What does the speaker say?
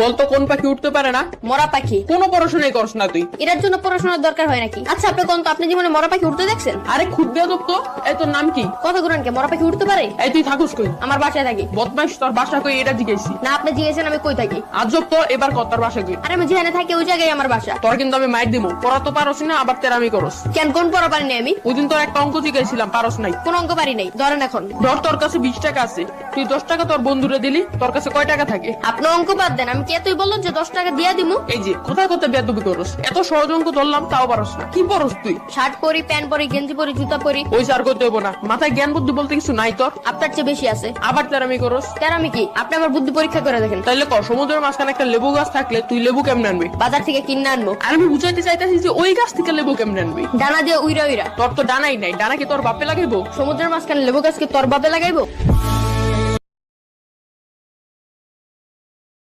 বলতো কোন পাখি উঠতে পারে না? মরা পাখি। কোনো পড়াশোনাই করস না তুই। এটার জন্য পড়াশোনার দরকার হয় নাকি? আচ্ছা আপনি কোন তো আপনি জীবনে মরা পাখি উঠতে দেখছেন? আরে খুব বেদব তো এই তোর নাম কি? কত গুরান কে মরা পাখি উঠতে পারে? এই তুই থাকুস কই? আমার বাসায় থাকি। বদমাইশ তোর বাসা কই? এটা জিজ্ঞেসি না আপনি জিজ্ঞেসেন আমি কই থাকি? আজব তো এবার কত তোর বাসা কই। আরে আমি যেখানে থাকি ওই জায়গায় আমার বাসা। তোর কিন্তু আমি মাইর দিব পড়া তো পারস না আবার তেরামি করস। কেন কোন পড়া পারি নাই আমি? ওই দিন তোর একটা অঙ্ক জিজ্ঞাসিলাম পারস নাই। কোন অঙ্ক পারি নাই ধরেন এখন। ধর তোর কাছে বিশ টাকা আছে। তুই দশ টাকা তোর বন্ধুরে দিলি তোর কাছে কয় টাকা থাকে? আপনি অঙ্ক বাদ দেন আমি কে তুই বলল যে দশ টাকা দিয়া দিমু? এই যে কোথায় কোথায় বেদবি করস? এত সহজ অঙ্ক ধরলাম তাও পারস না। কি পরস তুই? শার্ট পরি প্যান্ট পরি গেঞ্জি পরি জুতা পরি। ওই সার করতে হব না। মাথায় জ্ঞান বুদ্ধি বলতে কিছু নাই তোর? আপনার চেয়ে বেশি আছে। আবার তেরামি করস? আমি কি? আপনি আমার বুদ্ধি পরীক্ষা করে দেখেন। তাইলে ক সমুদ্রের মাঝখানে একটা লেবু গাছ থাকলে তুই লেবু কেমনে আনবি? বাজার থেকে কিনে আনব। আর আমি বুঝাইতে চাইতেছি যে ওই গাছ থেকে লেবু কেমনে আনবি? ডানা দিয়ে উইরা উইরা। তোর তো ডানাই নাই ডানা কি তোর বাপে লাগাইবো? সমুদ্রের মাঝখানে লেবু গাছকে তোর বাপে লাগাইবো?